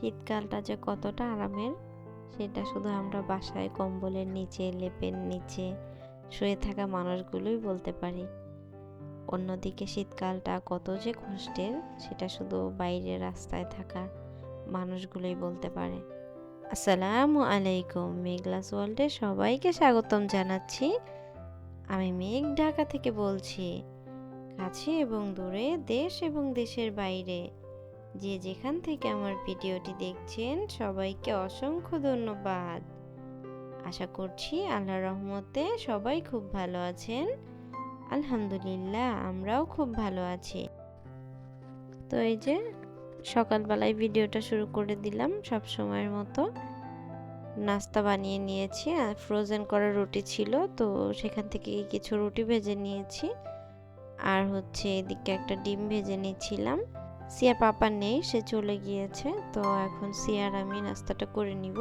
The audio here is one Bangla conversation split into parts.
শীতকালটা যে কতটা আরামের, সেটা শুধু আমরা বাসায় কম্বলের নিচে, লেপের নিচে শুয়ে থাকা মানুষগুলোই বলতে পারি। অন্যদিকে শীতকালটা কত যে কষ্টের, সেটা শুধু বাইরে রাস্তায় থাকা মানুষগুলোই বলতে পারে। আসসালামু আলাইকুম মেঘলাস ওয়ার্ল্ডে সবাইকে স্বাগতম জানাচ্ছি। আমি মেঘ ঢাকা থেকে বলছি, কাছে এবং দূরে, দেশ এবং দেশের বাইরে যে যেখান থেকে আমার ভিডিওটি দেখছেন, সবাইকে অসংখ্য ধন্যবাদ। আশা করছি আল্লাহ রহমতে সবাই খুব ভালো আছেন। আলহামদুলিল্লাহ, আমরাও খুব ভালো আছি। তো এই যে, সকালবেলায় ভিডিওটা শুরু করে দিলাম সব সময়ের মতো। নাস্তা বানিয়ে নিয়েছি, আর ফ্রোজেন করা রুটি ছিল, তো সেখান থেকে কিছু রুটি ভেজে নিয়েছি। আর হচ্ছে এদিকে একটা ডিম ভেজে নিচ্ছিলাম সিয়া পাপা নেই, সে চলে গিয়েছে। তো এখন সিয়ার আমি নাস্তাটা করে নিব।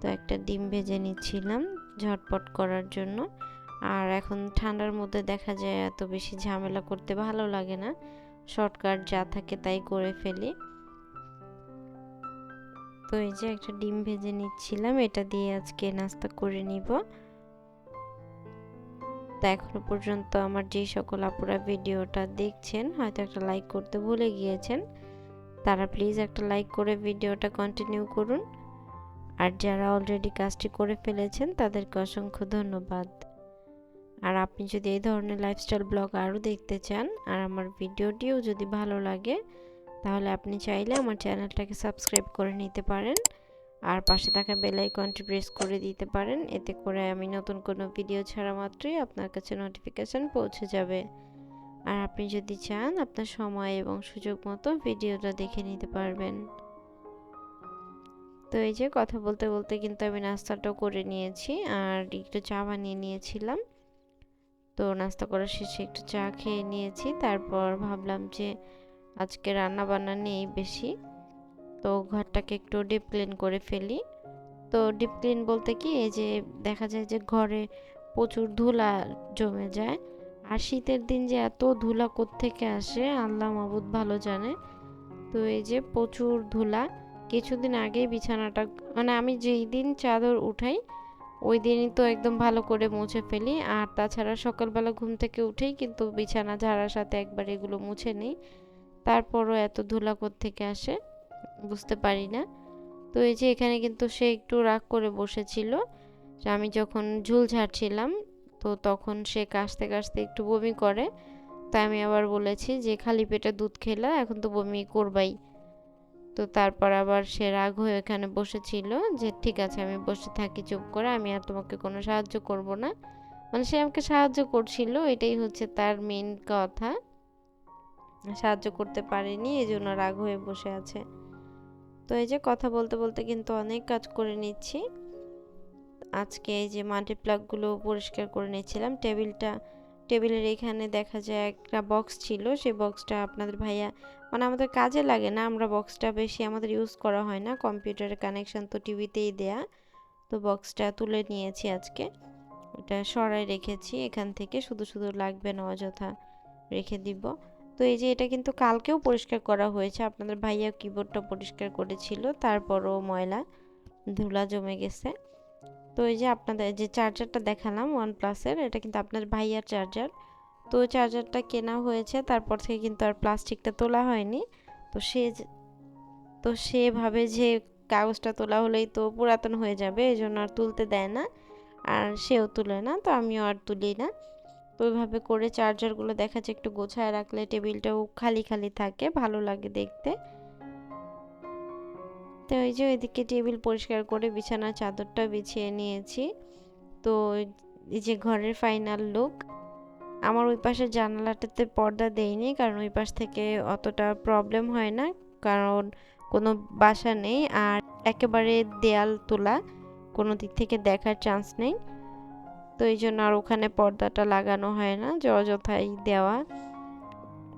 তো একটা ডিম ভেজে নিচ্ছিলাম ঝটপট করার জন্য। আর এখন ঠান্ডার মধ্যে দেখা যায় এত বেশি ঝামেলা করতে ভালো লাগে না। শর্টকাট যা থাকে তাই করে ফেলি। তো এই যে একটা ডিম ভেজে নিচ্ছিলাম, এটা দিয়ে আজকে নাস্তা করে নিব। তো এখনও পর্যন্ত আমার যে সকল আপুরা ভিডিওটা দেখছেন, হয়তো একটা লাইক করতে ভুলে গিয়েছেন, তারা প্লিজ একটা লাইক করে ভিডিওটা কন্টিনিউ করুন। আর যারা অলরেডি কাজটি করে ফেলেছেন, তাদেরকে অসংখ্য ধন্যবাদ। আর আপনি যদি এই ধরনের লাইফস্টাইল ব্লগ আরও দেখতে চান, আর আমার ভিডিওটিও যদি ভালো লাগে, তাহলে আপনি চাইলে আমার চ্যানেলটাকে সাবস্ক্রাইব করে নিতে পারেন। আর পাশে থাকা বেল আইকনটি প্রেস করে দিতে পারেন। এতে করে আমি নতুন কোনো ভিডিও ছাড়া মাত্রই আপনার কাছে নোটিফিকেশান পৌঁছে যাবে। আর আপনি যদি চান, আপনার সময় এবং সুযোগ মতো ভিডিওটা দেখে নিতে পারবেন। তো এই যে কথা বলতে বলতে কিন্তু আমি নাস্তাটাও করে নিয়েছি আর একটু চা বানিয়ে নিয়েছিলাম। তো নাস্তা করার শেষে একটু চা খেয়ে নিয়েছি। তারপর ভাবলাম যে আজকে রান্না বান্না নেই বেশি। তো ঘরটাকে একটু ডিপ ক্লিন করে ফেলি। তো ডিপ ক্লিন বলতে কি, এই যে দেখা যায় যে ঘরে প্রচুর ধুলা জমে যায়, আর শীতের দিন যে এত ধুলা থেকে আসে, আল্লাহ মাবুদ ভালো জানে। তো এই যে প্রচুর ধুলা, কিছুদিন আগেই বিছানাটা মানে আমি যেই দিন চাদর উঠাই, ওই দিনই তো একদম ভালো করে মুছে ফেলি। আর তাছাড়া সকালবেলা ঘুম থেকে উঠেই কিন্তু বিছানা ঝাড়ার সাথে একবার এগুলো মুছে নিই। তারপরও এত ধুলা থেকে আসে। বুঝতে পারি না। তো এই যে এখানে কিন্তু সে একটু রাগ করে বসেছিল। আমি যখন ঝুল ঝাড়ছিলাম, তো তখন সে কাশতে কাশতে একটু বমি করে। তাই আমি আবার বলেছি যে, খালি পেটে দুধ খেলা, এখন তো বমি করবাই। তো তারপর আবার সে রাগ হয়ে এখানে বসেছিল যে, ঠিক আছে, আমি বসে থাকি, চুপ করে, আমি আর তোমাকে কোনো সাহায্য করব না। মানে সে আমাকে সাহায্য করছিল, এটাই হচ্ছে তার মেন কথা। সাহায্য করতে পারেনি এই জন্য রাগ হয়ে বসে আছে। তো এই যে কথা বলতে বলতে কিন্তু অনেক কাজ করে নিচ্ছি। আজকে এই যে মাল্টি প্লাগগুলো পরিষ্কার করে নিচ্ছিলাম টেবিলটা, টেবিলের এখানে দেখা যায় একটা বক্স ছিল। সেই বক্সটা আপনাদের ভাইয়া মানে আমাদের কাজে লাগে না। আমরা বক্সটা বেশি আমাদের ইউজ করা হয় না। কম্পিউটারের কানেকশান তো টিভিতেই দেয়া। তো বক্সটা তুলে নিয়েছি আজকে। ওটা সরাই রেখেছি। এখান থেকে শুধু শুধু লাগবে না, অযথা রেখে দিব। তো এই যে এটা কিন্তু কালকেও পরিষ্কার করা হয়েছে। আপনাদের ভাইয়া কিবোর্ডটা পরিষ্কার করেছিল, তারপরও ময়লা, ধুলা জমে গেছে। তো এই যে আপনাদের যে চার্জারটা দেখালাম ওয়ান প্লাসের এটা কিন্তু আপনার ভাইয়ার চার্জার তো চার্জারটা কেনা হয়েছে, তারপর থেকে কিন্তু আর প্লাস্টিকটা তোলা হয়নি। তো সে তো সেভাবে যে কাগজটা তোলা হলেই তো পুরাতন হয়ে যাবে, এই জন্য আর তুলতে দেয় না। আর সেও তুলে না, তো আমিও আর তুলি না। ওইভাবে করে চার্জারগুলো দেখা যায় একটু গোছায় রাখলে টেবিলটাও খালি খালি থাকে, ভালো লাগে দেখতে। তো ওই যে ওইদিকে টেবিল পরিষ্কার করে বিছানার চাদরটা বিছিয়ে নিয়েছি। তো এই যে ঘরের ফাইনাল লুক আমার ওই পাশে জানালাটাতে পর্দা দেয়নি কারণ ওই পাশ থেকে অতটা প্রবলেম হয় না, কারণ কোনো বাসা নেই আর একেবারে দেয়াল তোলা, কোনো দিক থেকে দেখার চান্স নেই। তো এই জন্য আর ওখানে পর্দাটা লাগানো হয় না যে অযথাই দেওয়া।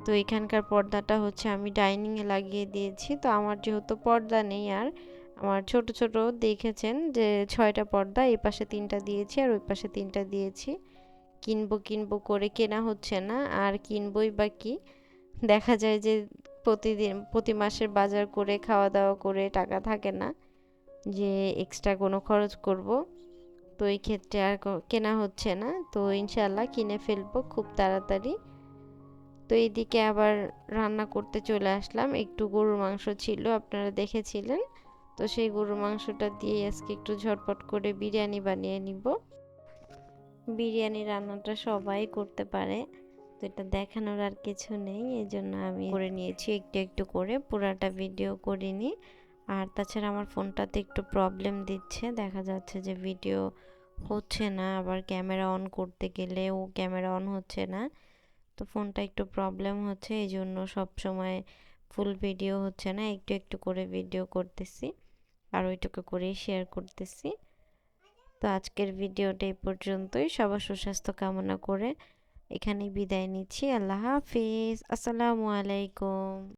তো এখানকার পর্দাটা হচ্ছে আমি ডাইনিংয়ে লাগিয়ে দিয়েছি। তো আমার যেহেতু পর্দা নেই আর, আমার ছোট ছোট দেখেছেন যে ছয়টা পর্দা, এই পাশে তিনটা দিয়েছি আর ওই পাশে তিনটা দিয়েছি। কিনবো কিনবো করে কেনা হচ্ছে না, আর কিনবই বা কি? দেখা যায় যে প্রতিদিন, প্রতি মাসের বাজার করে, খাওয়া দাওয়া করে টাকা থাকে না যে এক্সট্রা কোনো খরচ করব। তো এই ক্ষেত্রে আর কেনা হচ্ছে না। তো ইনশাল্লাহ কিনে ফেলব খুব তাড়াতাড়ি। তো এইদিকে আবার রান্না করতে চলে আসলাম। একটু গরুর মাংস ছিল, আপনারা দেখেছিলেন। তো সেই গরুর মাংসটা দিয়ে আজকে একটু ঝটপট করে বিরিয়ানি বানিয়ে নিব। বিরিয়ানি রান্নাটা সবাই করতে পারে, তো এটা দেখানোর আর কিছু নেই। এই জন্য আমি করে নিয়েছি, একটু একটু করে। পুরাটা ভিডিও করিনি। আর তাছাড়া আমার ফোনটাতে একটু প্রবলেম দিচ্ছে। দেখা যাচ্ছে যে ভিডিও হচ্ছে না, আবার ক্যামেরা অন করতে গেলে ও ক্যামেরা অন হচ্ছে না। তো ফোনটা একটু প্রবলেম হচ্ছে এই জন্য সবসময় ফুল ভিডিও হচ্ছে না। একটু একটু করে ভিডিও করতেছি, আর ওইটুকু করেই শেয়ার করতেছি। তো আজকের ভিডিওটা এই পর্যন্তই। সবার সুস্বাস্থ্য কামনা করে এখানেই বিদায় নিচ্ছি। আল্লাহ হাফিজ। আসসালামু আলাইকুম।